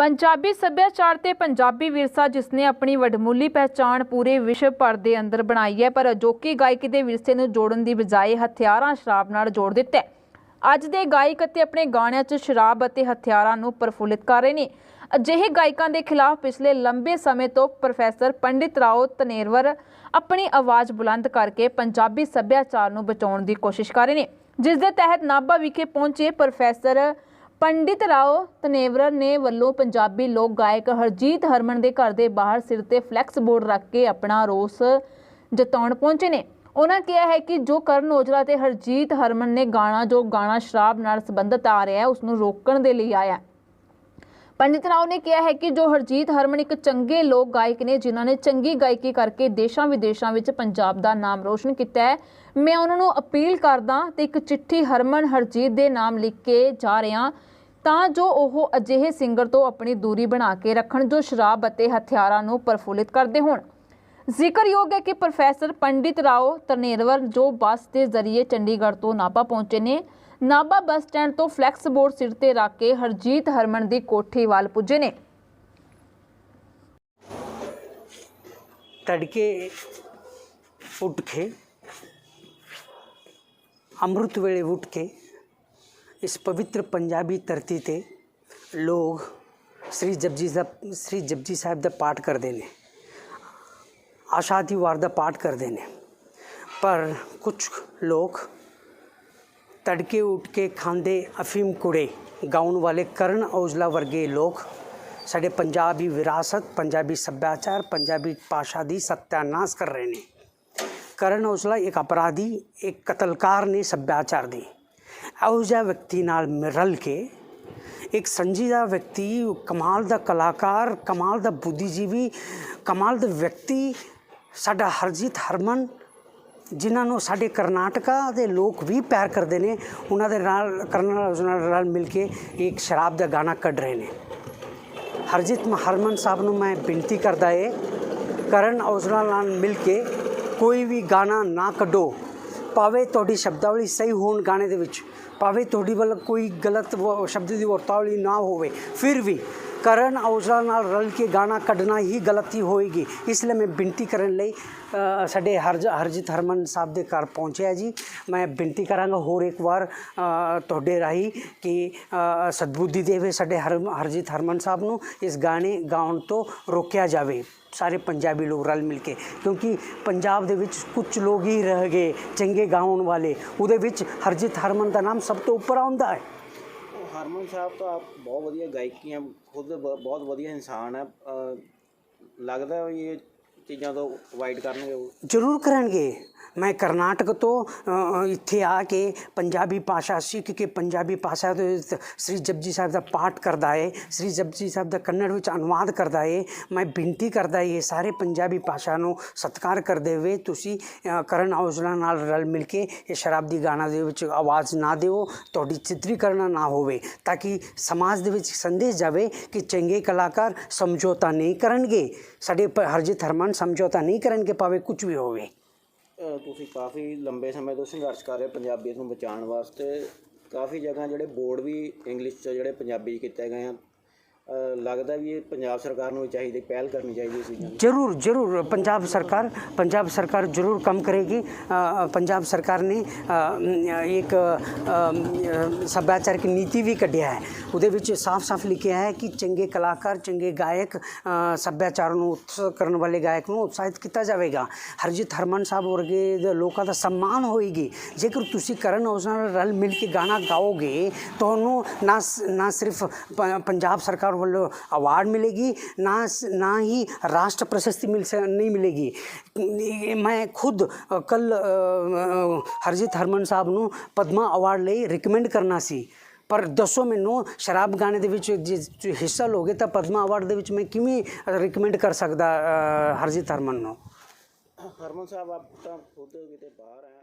ਪੰਜਾਬੀ ਸੱਭਿਆਚਾਰ ਤੇ ਪੰਜਾਬੀ ਵਿਰਸਾ ਜਿਸ ਨੇ ਆਪਣੀ ਵਡਮੁੱਲੀ ਪਹਿਚਾਣ ਪੂਰੇ ਵਿਸ਼ਵ ਭਰ ਦੇ ਅੰਦਰ ਬਣਾਈ ਹੈ, ਪਰ ਅਜੋਕੀ ਗਾਇਕੀ ਦੇ ਵਿਰਸੇ ਨੂੰ ਜੋੜਨ ਦੀ ਬਜਾਏ ਹਥਿਆਰਾਂ ਸ਼ਰਾਬ ਨਾਲ ਜੋੜ ਦਿੱਤਾ ਹੈ। ਅੱਜ ਦੇ ਗਾਇਕ ਅਤੇ ਆਪਣੇ ਗਾਣਿਆਂ 'ਚ ਸ਼ਰਾਬ ਅਤੇ ਹਥਿਆਰਾਂ ਨੂੰ ਪ੍ਰਫੁੱਲਿਤ ਕਰ ਰਹੇ ਨੇ। ਅਜਿਹੇ ਗਾਇਕਾਂ ਦੇ ਖਿਲਾਫ ਪਿਛਲੇ ਲੰਬੇ ਸਮੇਂ ਤੋਂ ਪ੍ਰੋਫੈਸਰ ਪੰਡਿਤ ਰਾਓ ਤਨੇਰਵਰ ਆਪਣੀ ਆਵਾਜ਼ ਬੁਲੰਦ ਕਰਕੇ ਪੰਜਾਬੀ ਸੱਭਿਆਚਾਰ ਨੂੰ ਬਚਾਉਣ ਦੀ ਕੋਸ਼ਿਸ਼ ਕਰ ਰਹੇ ਨੇ। ਜਿਸ ਦੇ ਤਹਿਤ ਨਾਭਾ ਵਿਖੇ ਪਹੁੰਚੇ ਪ੍ਰੋਫੈਸਰ ਪੰਡਿਤ ਰਾਓ ਤਨੇਵਰ ਨੇ ਵੱਲੋਂ ਪੰਜਾਬੀ ਲੋਕ ਗਾਇਕ ਹਰਜੀਤ ਹਰਮਨ ਦੇ ਘਰ ਦੇ ਬਾਹਰ ਸਿਰ ਤੇ ਫਲੈਕਸ ਬੋਰਡ ਰੱਖ ਕੇ ਆਪਣਾ ਰੋਸ ਜਤਾਉਣ ਪਹੁੰਚੇ ਨੇ। ਉਹਨਾਂ ਕਿਹਾ ਹੈ ਕਿ ਜੋ ਕਰਨ ਔਜਲਾ ਤੇ ਹਰਜੀਤ ਹਰਮਨ ਨੇ ਗਾਣਾ, ਜੋ ਗਾਣਾ ਸ਼ਰਾਬ ਨਾਲ ਸੰਬੰਧਿਤ ਆ ਰਿਹਾ ਹੈ ਉਸ ਨੂੰ ਰੋਕਣ ਦੇ ਲਈ ਆਇਆ। ਪੰਡਿਤ ਰਾਓ ਨੇ ਕਿਹਾ ਹੈ ਕਿ ਜੋ ਹਰਜੀਤ ਹਰਮਨ ਇੱਕ ਚੰਗੇ ਲੋਕ ਗਾਇਕ ਨੇ, ਜਿਨ੍ਹਾਂ ਨੇ ਚੰਗੀ ਗਾਇਕੀ ਕਰਕੇ ਦੇਸ਼ਾਂ ਵਿਦੇਸ਼ਾਂ ਵਿੱਚ ਪੰਜਾਬ ਦਾ ਨਾਮ ਰੋਸ਼ਨ ਕੀਤਾ ਹੈ, ਮੈਂ ਉਹਨਾਂ ਨੂੰ ਅਪੀਲ ਕਰਦਾ ਤੇ ਇੱਕ ਚਿੱਠੀ ਹਰਮਨ ਹਰਜੀਤ ਦੇ ਨਾਮ ਲਿਖ ਕੇ ਜਾ ਰਿਹਾ ਤਾਂ ਜੋ ਉਹ ਅਜਿਹੇ ਸਿੰਗਰ ਤੋਂ ਆਪਣੀ ਦੂਰੀ ਬਣਾ ਕੇ ਰੱਖਣ ਜੋ ਸ਼ਰਾਬ ਅਤੇ ਹਥਿਆਰਾਂ ਨੂੰ ਪਰਫੁਲਿਤ ਕਰਦੇ ਹੋਣ। ਜ਼ਿਕਰਯੋਗ ਹੈ ਕਿ ਪ੍ਰੋਫੈਸਰ ਪੰਡਿਤ ਰਾਓ ਤਰਨੇਰਵਰ ਜੋ ਬੱਸ ਦੇ ਜ਼ਰੀਏ ਚੰਡੀਗੜ੍ਹ ਤੋਂ ਨਾਪਾ ਪਹੁੰਚੇ ਨੇ, ਨਾਭਾ ਬੱਸ ਸਟੈਂਡ ਤੋਂ ਫਲੈਕਸ ਬੋਰਡ ਸਿਰ ਤੇ ਰੱਖ ਕੇ ਹਰਜੀਤ ਹਰਮਨ ਦੀ ਕੋਠੀ ਵੱਲ ਪੁੱਜੇ ਨੇ। ਤੜਕੇ ਉੱਠ ਕੇ, ਅੰਮ੍ਰਿਤ ਵੇਲੇ ਉੱਠ ਕੇ इस पवित्र पंजाबी धरती ते लोग श्री जपजी दा श्री जपजी साहब दा पाठ करते ने आशादी वार दा पाठ करते ने पर कुछ लोग तड़के उठ के खांदे अफीम कुड़े गाउन वाले करण औजला वर्गे ਲੋਕ ਸਾਡੇ ਪੰਜਾਬੀ ਵਿਰਾਸਤ ਪੰਜਾਬੀ ਸੱਭਿਆਚਾਰ ਪੰਜਾਬੀ ਭਾਸ਼ਾ ਦੀ ਸਤਿਆਨਾਸ਼ ਕਰ ਰਹੇ ਨੇ ਕਰਨ ਔਜਲਾ ਇੱਕ ਅਪਰਾਧੀ ਇੱਕ ਕਤਲਕਾਰ ਨੇ ਸੱਭਿਆਚਾਰ ਦੀ ਇਹੋ ਜਿਹਾ ਵਿਅਕਤੀ ਨਾਲ ਰਲ ਕੇ ਇੱਕ ਸੰਜੀਦਾ ਵਿਅਕਤੀ, ਕਮਾਲ ਦਾ ਕਲਾਕਾਰ, ਕਮਾਲ ਦਾ ਬੁੱਧੀਜੀਵੀ, ਕਮਾਲ ਦਾ ਵਿਅਕਤੀ, ਸਾਡਾ ਹਰਜੀਤ ਹਰਮਨ, ਜਿਨ੍ਹਾਂ ਨੂੰ ਸਾਡੇ ਕਰਨਾਟਕਾ ਦੇ ਲੋਕ ਵੀ ਪਿਆਰ ਕਰਦੇ ਨੇ, ਉਹਨਾਂ ਦੇ ਨਾਲ, ਕਰਨ ਔਜਲਾ ਨਾਲ ਮਿਲ ਕੇ ਇੱਕ ਸ਼ਰਾਬ ਦਾ ਗਾਣਾ ਕੱਢ ਰਹੇ ਨੇ। ਹਰਜੀਤ ਹਰਮਨ ਸਾਹਿਬ ਨੂੰ ਮੈਂ ਬੇਨਤੀ ਕਰਦਾ ਏ, ਕਰਨ ਔਜਲਾ ਨਾਲ ਮਿਲ ਕੇ ਕੋਈ ਵੀ ਗਾਣਾ ਨਾ ਕੱਢੋ। ਭਾਵੇਂ ਤੁਹਾਡੀ ਸ਼ਬਦਾਵਲੀ ਸਹੀ ਹੋਣ ਗਾਣੇ ਦੇ ਵਿੱਚ, ਭਾਵੇਂ ਤੁਹਾਡੀ ਵੱਲ ਕੋਈ ਗਲਤ ਵ- ਸ਼ਬਦ ਦੀ ਵਰਤਾਵਲੀ ਨਾ ਹੋਵੇ, ਫਿਰ ਵੀ ਕਰਨ ਔਜਲਾ ਨਾਲ ਰਲ ਕੇ ਗਾਣਾ ਕੱਢਣਾ ਹੀ ਗਲਤੀ ਹੋਏਗੀ। ਇਸ ਲਈ ਮੈਂ ਬੇਨਤੀ ਕਰਨ ਲਈ ਸਾਡੇ ਹਰਜ, ਹਰਜੀਤ ਹਰਮਨ ਸਾਹਿਬ ਦੇ ਘਰ ਪਹੁੰਚਿਆ ਜੀ। ਮੈਂ ਬੇਨਤੀ ਕਰਾਂਗਾ ਹੋਰ ਇੱਕ ਵਾਰ ਤੁਹਾਡੇ ਰਾਹੀਂ ਕਿ ਸਤਬੁੱਧੀ ਦੇਵੇ ਸਾਡੇ ਹਰ, ਹਰਜੀਤ ਹਰਮਨ ਸਾਹਿਬ ਨੂੰ ਇਸ ਗਾਣੇ ਗਾਉਣ ਤੋਂ ਰੋਕਿਆ ਜਾਵੇ। ਸਾਰੇ ਪੰਜਾਬੀ ਲੋਕ ਰਲ ਮਿਲ ਕੇ, ਕਿਉਂਕਿ ਪੰਜਾਬ ਦੇ ਵਿੱਚ ਕੁਝ ਲੋਕ ਹੀ ਰਹਿ ਗਏ ਚੰਗੇ ਗਾਉਣ ਵਾਲੇ। ਉਹਦੇ ਵਿੱਚ ਹਰਜੀਤ ਹਰਮਨ ਦਾ ਨਾਮ ਸਭ ਤੋਂ ਉੱਪਰ ਆਉਂਦਾ ਹੈ। ਹਰਮਨ ਸਾਹਿਬ ਤਾਂ ਆਪ ਬਹੁਤ ਵਧੀਆ ਗਾਇਕੀ ਹੈ ਖੁਦ ਬ- ਬਹੁਤ ਵਧੀਆ ਇਨਸਾਨ ਹੈ ਲੱਗਦਾ ਵੀ ਇਹ ਚੀਜ਼ਾਂ ਤੋਂ ਅਵਾਇਡ ਕਰਨਗੇ ਉਹ? ਜ਼ਰੂਰ ਕਰਨਗੇ। ਮੈਂ ਕਰਨਾਟਕ ਤੋਂ ਇੱਥੇ ਆ ਕੇ ਪੰਜਾਬੀ ਭਾਸ਼ਾ ਸਿੱਖ ਕੇ ਪੰਜਾਬੀ ਭਾਸ਼ਾ ਦੇ ਸ੍ਰੀ ਜਪਜੀ ਸਾਹਿਬ ਦਾ ਪਾਠ ਕਰਦਾ ਹੈ ਸ੍ਰੀ ਜਪਜੀ ਸਾਹਿਬ ਦਾ ਕੰਨੜ ਵਿੱਚ ਅਨੁਵਾਦ ਕਰਦਾ ਹੈ ਮੈਂ ਬੇਨਤੀ ਕਰਦਾ ਇਹ ਸਾਰੇ ਪੰਜਾਬੀ ਭਾਸ਼ਾ ਨੂੰ ਸਤਿਕਾਰ ਕਰਦੇ ਹੋਏ ਤੁਸੀਂ ਕਰਨ ਔਜਲਾ ਨਾਲ ਰਲ ਮਿਲ ਕੇ ਇਹ ਸ਼ਰਾਬ ਦੀ ਗਾਣਾ ਦੇ ਵਿੱਚ ਆਵਾਜ਼ ਨਾ ਦਿਓ, ਤੁਹਾਡੀ ਚਿੱਤਰੀਕਰਨ ਨਾ ਹੋਵੇ, ਤਾਂ ਕਿ ਸਮਾਜ ਦੇ ਵਿੱਚ ਸੰਦੇਸ਼ ਜਾਵੇ ਕਿ ਚੰਗੇ ਕਲਾਕਾਰ ਸਮਝੌਤਾ ਨਹੀਂ ਕਰਨਗੇ। ਸਾਡੇ ਪ- ਹਰਜੀਤ ਹਰਮਨ ਸਮਝੌਤਾ ਨਹੀਂ ਕਰਨਗੇ ਭਾਵੇਂ ਕੁਝ ਵੀ ਹੋਵੇ। ਤੁਸੀਂ ਕਾਫੀ ਲੰਬੇ ਸਮੇਂ ਤੋਂ ਸੰਘਰਸ਼ ਕਰ ਰਹੇ ਪੰਜਾਬੀਅਤ ਨੂੰ ਬਚਾਉਣ ਵਾਸਤੇ। ਕਾਫੀ ਜਗ੍ਹਾ ਜਿਹੜੇ ਬੋਰਡ ਵੀ ਇੰਗਲਿਸ਼ 'ਚ ਜਿਹੜੇ ਪੰਜਾਬੀ 'ਚ ਕੀਤੇ ਗਏ ਆ ਲੱਗਦਾ ਵੀ ਇਹ ਪੰਜਾਬ ਸਰਕਾਰ ਨੂੰ ਵੀ ਚਾਹੀਦੀ ਪਹਿਲ ਕਰਨੀ ਚਾਹੀਦੀ ਇਸ ਚੀਜ਼ਾਂ ਦੀ जरूर जरूर पंजाब सरकार पंजाब सरकार जरूर कम करेगी अ, पंजाब सरकार ने अ, एक अ, ਸੱਭਿਆਚਾਰ की ਨੀਤੀ ਵੀ ਕੱਢਿਆ ਹੈ ਉਹਦੇ ਵਿੱਚ ਸਾਫ਼-ਸਾਫ਼ ਲਿਖਿਆ ਹੈ ਕਿ ਚੰਗੇ ਕਲਾਕਾਰ ਚੰਗੇ ਗਾਇਕ ਅ, ਸੱਭਿਆਚਾਰ ਨੂੰ ਉਤਸ਼ਾਹ ਕਰਨ ਵਾਲੇ ਗਾਇਕ ਨੂੰ ਉਤਸ਼ਾਹਿਤ ਕੀਤਾ ਜਾਵੇਗਾ ਹਰਜੀਤ ਹਰਮਨ ਸਾਹਿਬ ਵਰਗੇ ਦੇ ਲੋਕਾਂ ਦਾ ਸਨਮਾਨ ਹੋਏਗੀ ਜੇਕਰ ਤੁਸੀਂ ਕਰਨ ਔਜਲਾ ਨਾਲ ਰਲ ਮਿਲ ਕੇ ਗਾਣਾ ਗਾਓਗੇ ਤੁਹਾਨੂੰ ਨਾ ਸ- ਨਾ ਸਿਰਫ ਪ- ਪੰਜਾਬ ਸਰਕਾਰ ਵੱਲੋਂ ਅਵਾਰਡ ਮਿਲੇਗੀ ਨਾ ਸ- ਨਾ ਹੀ ਰਾਸ਼ਟਰ ਪ੍ਰਸ਼ਸਤੀ ਮਿਲ ਸ- ਨਹੀਂ ਮਿਲੇਗੀ ਮੈਂ ਖੁਦ ਕੱਲ ਹਰਜੀਤ ਹਰਮਨ ਸਾਹਿਬ ਨੂੰ ਪਦਮਾ ਅਵਾਰਡ ਲਈ ਰਿਕਮੈਂਡ ਕਰਨਾ ਸੀ ਪਰ ਦੱਸੋ ਮੈਨੂੰ ਸ਼ਰਾਬ ਗਾਣੇ ਦੇ ਵਿੱਚ ਜੇ ਹਿੱਸਾ ਲੋਗੇ ਤਾਂ ਪਦਮਾ ਅਵਾਰਡ ਦੇ ਵਿੱਚ ਮੈਂ ਕਿਵੇਂ ਰਿਕਮੈਂਡ ਕਰ ਸਕਦਾ ਹਰਜੀਤ ਹਰਮਨ ਨੂੰ ਹਰਮਨ ਸਾਹਿਬ ਆਪ ਤਾਂ ਖੁਦ ਕਿਤੇ ਬਾਹਰ ਆ